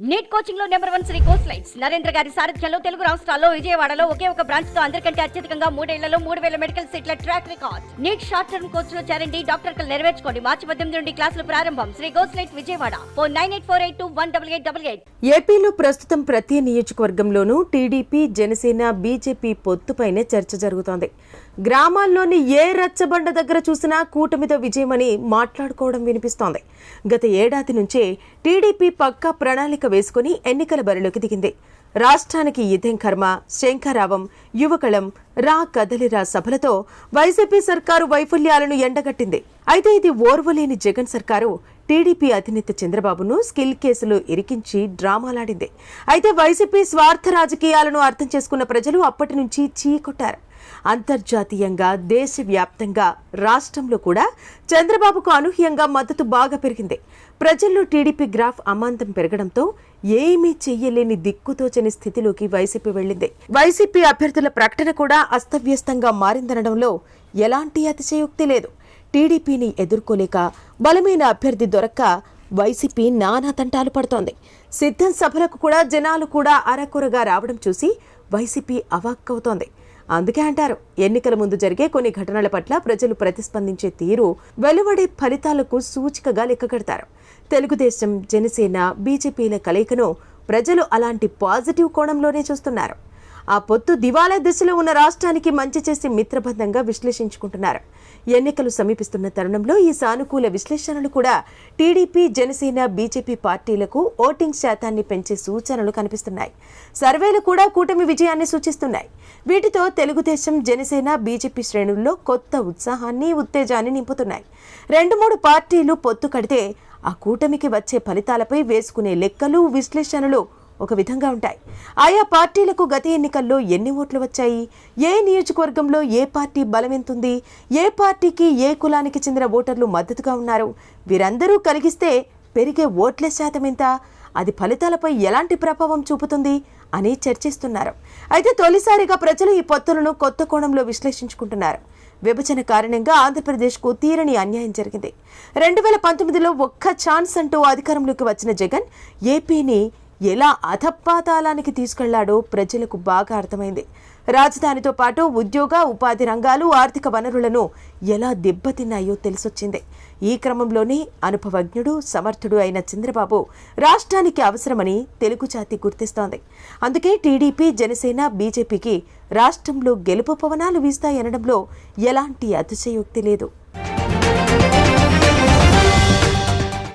Neat కోచింగ్లో number one Sri course lights. Narendra garu సారథ్యంలో తెలుగు రాష్ట్రాల్లో విజయవాడలో ఒకే ఒక బ్రాంచ్తో అందరికంటే అత్యధికంగా మూడేళ్ళలో మూడు వేల మెడికల్ సీట్ల track record. NEET short term కోర్స్లో చేరండి డాక్టర్ కలు నెరవేర్చుకోండి. మార్చి పద్దెనిమిది నుండి క్లాసులు ప్రారంభం. Sri course light Vijayawada. Four nine eight four eight two one double eight double eight. ఏపీలో ప్రస్తుతం ప్రతి నియోజకవర్గంలోనూ టీడీపీ జనసేన బీజేపీ పొత్తుపైనే చర్చ జరుగుతోంది. గ్రామాల్లోని ఏ రచ్చబండ దగ్గర చూసినా కూటమితో విజయమని మాట్లాడుకోవడం వినిపిస్తోంది. గత ఏడాది నుంచే టీడీపీ పక్కా ప్రణాళిక ప్రణాళిక వేసుకుని ఎన్నికల బరిలోకి దిగింది. రాష్ట్రానికి ఇదేం కర్మ శంఖరావం యువకళం రా కదలిరా సభలతో వైసీపీ సర్కారు వైఫల్యాలను ఎండగట్టింది. అయితే ఇది ఓర్వలేని జగన్ సర్కారు టీడీపీ అధినేత చంద్రబాబును స్కిల్ కేసులో ఇరికించి డ్రామాలాడింది. అయితే వైసీపీ స్వార్థ రాజకీయాలను అర్థం చేసుకున్న ప్రజలు అప్పటి నుంచి చీకొట్టారు. అంతర్జాతీయంగా దేశవ్యాప్తంగా రాష్ట్రంలో కూడా చంద్రబాబుకు అనూహ్యంగా మద్దతు బాగా పెరిగింది. ప్రజల్లో టీడీపీ గ్రాఫ్ అమాంతం పెరగడంతో ఏమీ చెయ్యలేని దిక్కుతోచని స్థితిలోకి వైసీపీ వెళ్ళింది. వైసీపీ అభ్యర్థుల ప్రకటన కూడా అస్తవ్యస్తంగా మారిందనడంలో ఎలాంటి అతిశయోక్తి లేదు. టీడీపీని ఎదుర్కోలేక బలమైన అభ్యర్థి దొరక్క వైసీపీ నానా తంటాలు పడుతోంది. సిద్ధం సభలకు కూడా జనాలు కూడా అరకొరగా రావడం చూసి వైసీపీ అవాక్కవుతోంది. అందుకే అంటారు ఎన్నికల ముందు జరిగే కొన్ని ఘటనల పట్ల ప్రజలు ప్రతిస్పందించే తీరు వెలువడే ఫలితాలకు సూచికగా లెక్కగడతారు తెలుగుదేశం జనసేన బీజేపీల కలయికను ప్రజలు అలాంటి పాజిటివ్ కోణంలోనే చూస్తున్నారు. ఆ పొత్తు దివాలా దిశలో ఉన్న రాష్ట్రానికి మంచి చేసి మిత్రబంధంగా విశ్లేషించుకుంటున్నారు. ఎన్నికలు సమీపిస్తున్న తరుణంలో ఈ సానుకూల విశ్లేషణలు కూడా టీడీపీ జనసేన బీజేపీ పార్టీలకు ఓటింగ్ శాతాన్ని పెంచే సూచనలు కనిపిస్తున్నాయి. సర్వేలు కూడా కూటమి విజయాన్ని సూచిస్తున్నాయి. వీటితో తెలుగుదేశం జనసేన బీజేపీ శ్రేణుల్లో కొత్త ఉత్సాహాన్ని ఉత్తేజాన్ని నింపుతున్నాయి. రెండు మూడు పార్టీలు పొత్తు కడితే ఆ కూటమికి వచ్చే ఫలితాలపై వేసుకునే లెక్కలు విశ్లేషణలు ఒక విధంగా ఉంటాయి. ఆయా పార్టీలకు గత ఎన్నికల్లో ఎన్ని ఓట్లు వచ్చాయి? ఏ నియోజకవర్గంలో ఏ పార్టీ బలమెంతుంది? ఏ పార్టీకి ఏ కులానికి చెందిన ఓటర్లు మద్దతుగా ఉన్నారు? వీరందరూ కలిగిస్తే పెరిగే ఓట్ల శాతం ఎంత? అది ఫలితాలపై ఎలాంటి ప్రభావం చూపుతుంది అని చర్చిస్తున్నారు. అయితే తొలిసారిగా ప్రజలు ఈ పొత్తులను కొత్త కోణంలో విశ్లేషించుకుంటున్నారు. విభజన కారణంగా ఆంధ్రప్రదేశ్కు తీరని అన్యాయం జరిగింది. రెండు వేల పంతొమ్మిదిలో ఒక్క ఛాన్స్ అంటూ అధికారంలోకి వచ్చిన జగన్ ఏపీని ఎలా అధపాతాళానికి తీసుకెళ్ళాడో ప్రజలకు బాగా అర్థమైంది. రాజధానితో పాటు ఉద్యోగ ఉపాధి రంగాలు ఆర్థిక వనరులను ఎలా దెబ్బతిన్నాయో తెలిసొచ్చింది. ఈ క్రమంలోనే అనుభవజ్ఞుడు సమర్థుడు అయిన చంద్రబాబు రాష్ట్రానికి అవసరమని తెలుగు జాతి గుర్తిస్తోంది. అందుకే టీడీపీ జనసేన బీజేపీకి రాష్ట్రంలో గెలుపు పవనాలు వీస్తాయనడంలో ఎలాంటి అతిశయోక్తి లేదు.